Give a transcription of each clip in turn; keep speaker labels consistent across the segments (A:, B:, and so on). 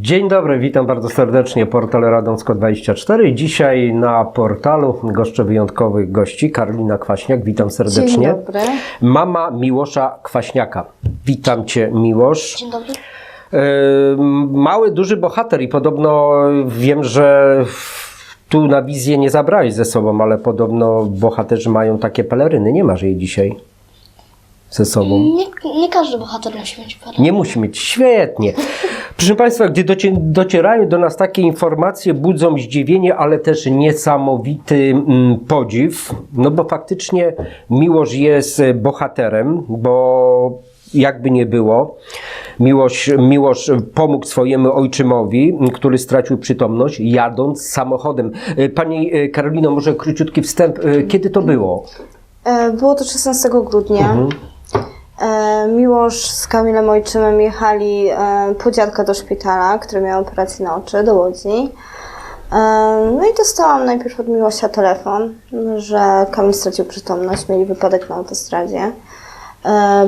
A: Dzień dobry, witam bardzo serdecznie, portal Radomsko24. Dzisiaj na portalu goszczę wyjątkowych gości, Karolina Kwaśniak, witam serdecznie.
B: Dzień dobry.
A: Mama Miłosza Kwaśniaka. Witam Cię Miłosz.
B: Dzień dobry.
A: Mały, duży bohater i podobno wiem, że tu na wizję nie zabrałeś ze sobą, ale podobno bohaterzy mają takie peleryny. Nie masz jej dzisiaj ze sobą.
B: Nie, nie każdy bohater musi mieć parę.
A: Nie musi mieć. Świetnie. Proszę Państwa, gdy docie, docierają do nas takie informacje, budzą zdziwienie, ale też niesamowity mm, podziw. No bo faktycznie Miłosz jest e, bohaterem, bo jakby nie było, Miłosz, Miłosz pomógł swojemu ojczymowi, który stracił przytomność, jadąc samochodem. E, Pani e, Karolino, może króciutki wstęp. Kiedy to było?
C: Było to 16 grudnia.
A: Mhm.
C: E, Miłosz z Kamilem Ojczymem jechali e, po dziadka do szpitala, który miał operację na oczy, do Łodzi. E, No i dostałam najpierw od Miłosia telefon, że Kamil stracił przytomność, mieli wypadek na autostradzie.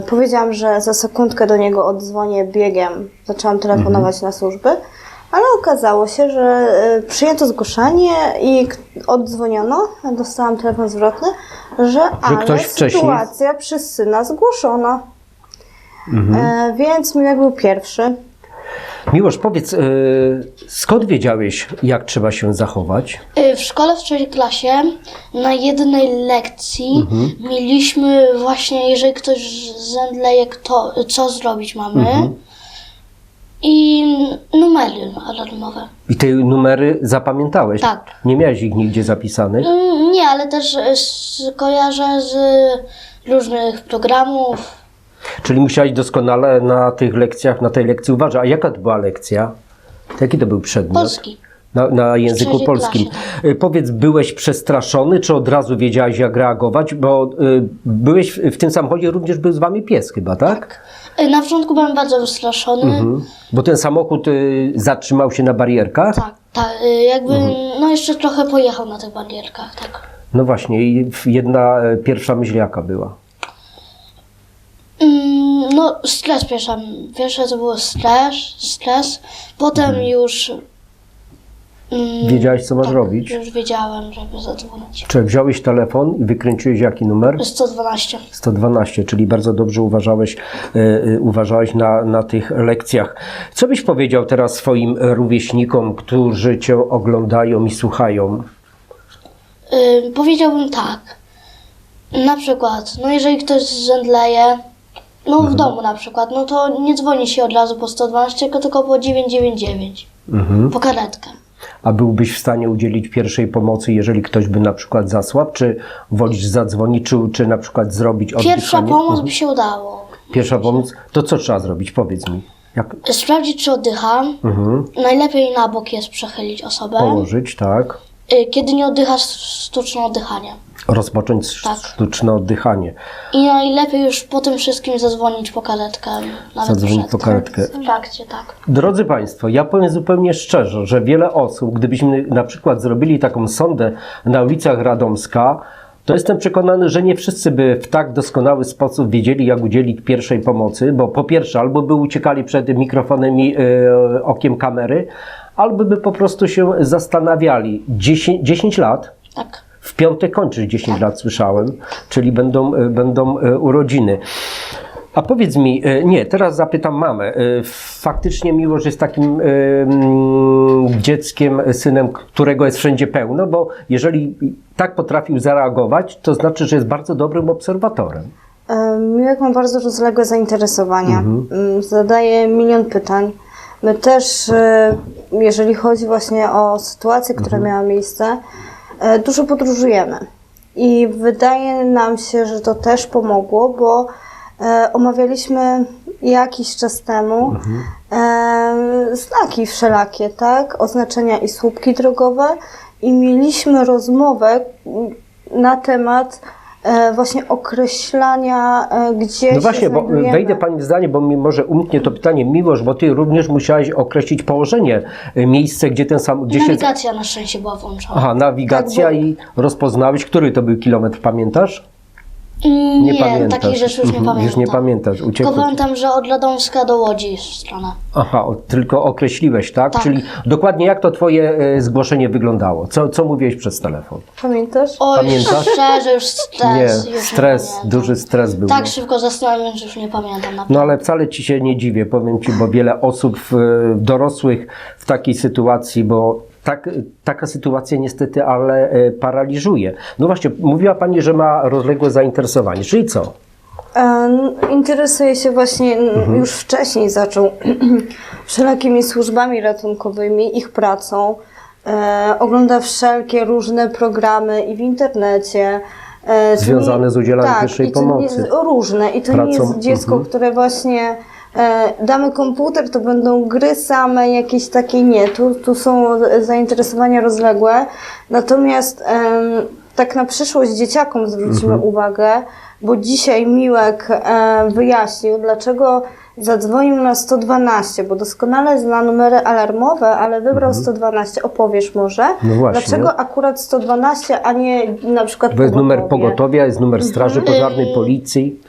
C: Powiedziałam, że za sekundkę do niego odzwonię biegiem. Zaczęłam telefonować na służby, ale okazało się, że e, przyjęto zgłoszenie i oddzwoniono. Dostałam telefon zwrotny, że, ale
A: ktoś wcześniej-
C: sytuacja przez syna zgłoszona. E, więc Miłek był pierwszy.
A: Miłosz, powiedz, e, skąd wiedziałeś, jak trzeba się zachować?
B: Y, W szkole w trzeciej klasie na jednej lekcji
A: Mhm.
B: mieliśmy właśnie, jeżeli ktoś zemdleje, kto, co zrobić mamy.
A: Mhm.
B: I numery alarmowe.
A: I te numery zapamiętałeś?
B: Tak.
A: Nie miałeś ich nigdzie zapisanych?
B: Mm, Nie, ale też z, kojarzę z różnych programów.
A: Czyli musiałeś doskonale na tych lekcjach, na tej lekcji uważać. A jaka to była lekcja? Jaki to był przedmiot?
B: Polski.
A: Na, na języku
B: trzeciej
A: polskim. Y, Powiedz, byłeś przestraszony, czy od razu wiedziałeś, jak reagować? Bo y, byłeś w, w tym samochodzie, również był z wami pies chyba, tak?
B: Y, Na początku byłem bardzo wystraszony.
A: Mhm. Bo ten samochód y, zatrzymał się na barierkach?
B: Tak, tak. y, Jakby,
A: Mhm.
B: no jeszcze trochę pojechał na tych barierkach, tak.
A: No właśnie, i w- jedna y, pierwsza myśl jaka była?
B: Mm, No, stres pierwsza. Pierwsze to było stres, stres. Potem
A: Mhm.
B: już.
A: Wiedziałeś, co masz robić?
B: Już wiedziałem, żeby zadzwonić.
A: Czy wziąłeś telefon i wykręciłeś jaki numer?
B: 112.
A: 112, czyli bardzo dobrze uważałeś, e, uważałeś na, na tych lekcjach. Co byś powiedział teraz swoim rówieśnikom, którzy cię oglądają i słuchają?
B: Y, powiedziałbym tak. Na przykład, no jeżeli ktoś zemdleje, no
A: Mhm.
B: w domu na przykład, no to nie dzwoni się od razu po 112, tylko, tylko po 999.
A: Mhm.
B: Po karetkę.
A: A byłbyś w stanie udzielić pierwszej pomocy, jeżeli ktoś by na przykład zasłabł, czy wolisz zadzwonić, czy, czy na przykład zrobić oddychanie?
B: Pierwsza pomoc
A: Mhm.
B: by się udało.
A: Pierwsza pomoc? To co trzeba zrobić? Powiedz mi. Jak
B: Sprawdzić, czy oddycha.
A: mhm.
B: Najlepiej na bok jest przechylić osobę.
A: położyć, tak?
B: Y, Kiedy nie oddychasz, sztuczne oddychanie.
A: Rozpocząć
B: Tak.
A: sztuczne oddychanie.
B: I najlepiej już po tym wszystkim zadzwonić po karetkę. Nawet
A: Zadzwonić po karetkę.
B: W trakcie, tak.
A: Drodzy Państwo, ja powiem zupełnie szczerze, że wiele osób, gdybyśmy na przykład zrobili taką sondę na ulicach Radomska, to jestem przekonany, że nie wszyscy by w tak doskonały sposób wiedzieli, jak udzielić pierwszej pomocy, bo po pierwsze, albo by uciekali przed mikrofonem i e, okiem kamery, albo by po prostu się zastanawiali. 10, 10 lat,
B: Tak.
A: W piątek kończysz 10 lat, słyszałem, czyli będą, e, będą e, urodziny. A powiedz mi, e, nie, teraz zapytam mamę. Faktycznie Miłosz jest takim mm, dzieckiem, synem, którego jest wszędzie pełno, bo jeżeli tak potrafił zareagować, to znaczy, że jest bardzo dobrym obserwatorem.
C: Miłek ma bardzo rozległe zainteresowania.
A: Mhm.
C: Mm, Zadaje milion pytań. My też, jeżeli chodzi właśnie o sytuację, która
A: Mhm.
C: miała miejsce, dużo podróżujemy. I wydaje nam się, że to też pomogło, bo e, omawialiśmy jakiś czas temu
A: Mhm.
C: e, znaki wszelakie, tak? Oznaczenia i słupki drogowe i mieliśmy rozmowę mm, na temat e, właśnie określania, e, gdzie
A: No
C: się
A: właśnie, bo wejdę Pani w zdanie, bo mi może umknie to pytanie, Miłosz, bo Ty również musiałeś określić położenie, e, miejsce, gdzie ten sam, gdzie się...
B: Nawigacja na szczęście była włączona.
A: Aha, nawigacja
C: Tak, bo-
A: i rozpoznałeś, który to był kilometr, pamiętasz? Nie,
B: Nie,
A: pamiętasz.
B: takich rzeczy już nie pamiętam.
A: Już nie pamiętasz.
B: Tylko
A: Uciekło. ci.
B: pamiętam, że od Radomska do Łodzi stronę.
A: Aha, o, tylko określiłeś, tak?
B: Tak.
A: Czyli dokładnie jak to twoje e, zgłoszenie wyglądało? Co, co mówiłeś przez telefon?
C: Pamiętasz?
B: Oj,
A: Pamiętasz?
B: szczerze, już stres.
A: nie,
B: już nie
A: stres,
B: pamiętam.
A: duży stres był.
B: Tak
A: no.
B: szybko zastanawiam, że już nie pamiętam. Naprawdę.
A: No ale wcale ci się nie dziwię, powiem ci, bo wiele osób w, dorosłych w takiej sytuacji, bo tak, taka sytuacja niestety, ale e, paraliżuje. No właśnie, mówiła Pani, że ma rozległe zainteresowanie, czyli co?
C: Interesuje się właśnie,
A: Mhm.
C: już wcześniej zaczął wszelakimi służbami ratunkowymi, ich pracą. E, ogląda wszelkie różne programy i w internecie. E,
A: Związane z udzielaniem
C: tak,
A: pierwszej
C: nie
A: pomocy.
C: Jest różne i to nie
A: Pracą,
C: jest dziecko,
A: mhm.
C: które właśnie damy komputer, to będą gry same, jakieś takie nie. Tu, tu są zainteresowania rozległe. Natomiast tak na przyszłość dzieciakom zwrócimy
A: Mhm.
C: uwagę, bo dzisiaj Miłek e, wyjaśnił, dlaczego zadzwonił na 112, bo doskonale zna numery alarmowe, ale wybrał 112. Opowiesz może?
A: Mhm. No właśnie.
C: Dlaczego akurat 112, a nie na przykład
A: To jest numer
C: pogotowie?
A: pogotowia, jest numer straży pożarnej, policji.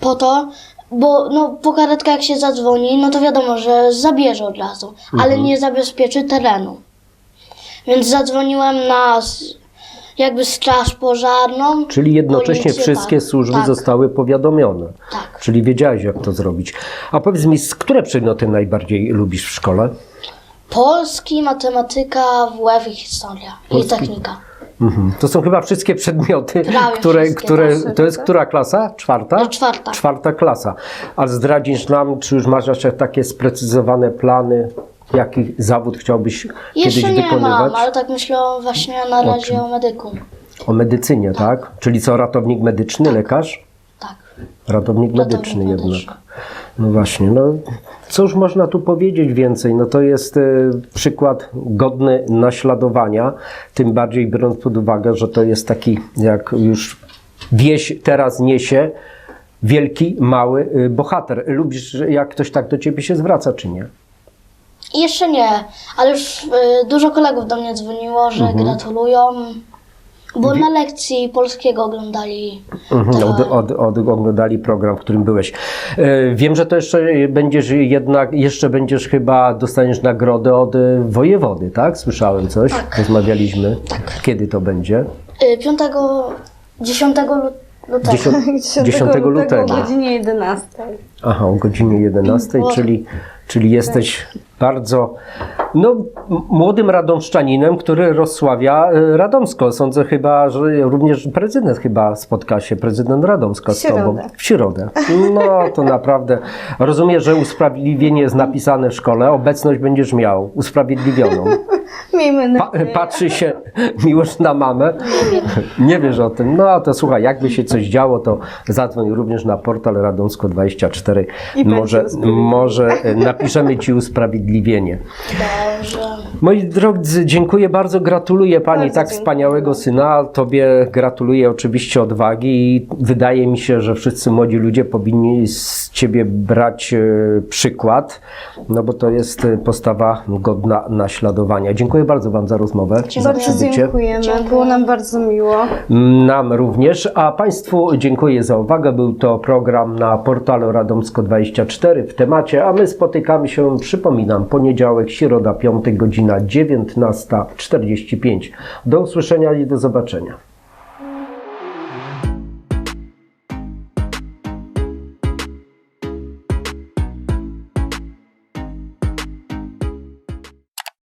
B: Po to, bo no, po karetkę jak się zadzwoni, no to wiadomo, że zabierze od razu, ale
A: Mhm.
B: nie zabezpieczy terenu. Więc zadzwoniłem na s- jakby straż pożarną.
A: Czyli jednocześnie
B: policję,
A: wszystkie
B: tak,
A: służby
B: tak,
A: zostały powiadomione.
B: Tak.
A: Czyli wiedziałeś, jak to zrobić. A powiedz mi, z które przedmioty najbardziej lubisz w szkole?
B: Polski, matematyka, WF i historia. I technika.
A: Mhm. To są chyba wszystkie przedmioty,
B: Prawie
A: które,
B: wszystkie,
A: które
C: tak.
A: to jest która klasa? Czwarta?
B: No, czwarta.
A: Czwarta klasa. A zdradzisz nam, czy już masz jeszcze takie sprecyzowane plany, jaki zawód chciałbyś
B: Jeszcze
A: kiedyś
B: nie
A: wykonywać?
B: mam, ale tak myślę właśnie na razie o medyku.
A: O medycynie, tak? Czyli co, ratownik medyczny, lekarz?
B: Tak.
A: Ratownik medyczny
B: medyczny.
A: No właśnie, no cóż można tu powiedzieć więcej? No to jest e, przykład godny naśladowania, tym bardziej biorąc pod uwagę, że to jest taki, jak już wieś teraz niesie, wielki, mały y, bohater. Lubisz, jak ktoś tak do ciebie się zwraca, czy nie?
B: Jeszcze nie, ale już y, dużo kolegów do mnie dzwoniło, że
A: Mhm.
B: gratulują, bo na lekcji polskiego oglądali.
A: Mhm, od, od, od, oglądali program, w którym byłeś. E, Wiem, że to jeszcze będziesz jednak, jeszcze będziesz chyba, dostaniesz nagrodę od e, wojewody, tak? Słyszałem coś, rozmawialiśmy. Kiedy to będzie?
B: Y, 5, 10 lut- lutego.
A: 10,
C: 10
A: 10
C: lutego
A: lutego.
C: o godzinie 11.
A: Aha, o godzinie 11,
B: Boże.
A: czyli, czyli jesteś bardzo no, młodym radomszczaninem, który rozsławia e, Radomsko. Sądzę chyba, że również prezydent chyba spotka się, prezydent Radomska z tobą. W środę. No to naprawdę. Rozumiem, że usprawiedliwienie jest napisane w szkole. Obecność będziesz miał usprawiedliwioną.
C: Miejmy
A: Pa, patrzy się miłość na mamę. Nie wiesz o tym. No to słuchaj, jakby się coś działo, to zadzwoń również na portal Radomsko24.
C: I będzie
A: Może, może e, napiszemy Ci usprawiedliwienie.
B: Dobrze.
A: Moi drodzy, dziękuję bardzo, gratuluję Pani
C: Bardzo
A: tak
C: dziękuję.
A: wspaniałego syna. Tobie gratuluję oczywiście odwagi i wydaje mi się, że wszyscy młodzi ludzie powinni z Ciebie brać e, przykład, no bo to jest e, postawa godna naśladowania. Dziękuję bardzo Wam za rozmowę. za
C: Bardzo
A: przybycie.
C: dziękujemy.
B: Dziękuję.
C: Było nam bardzo miło.
A: Nam również, a Państwu dziękuję za uwagę. Był to program na portalu Radomsko24 w temacie, a my spotykamy się, przypominam, poniedziałek, środa, piątek, godzina 19.45. Do usłyszenia i do zobaczenia.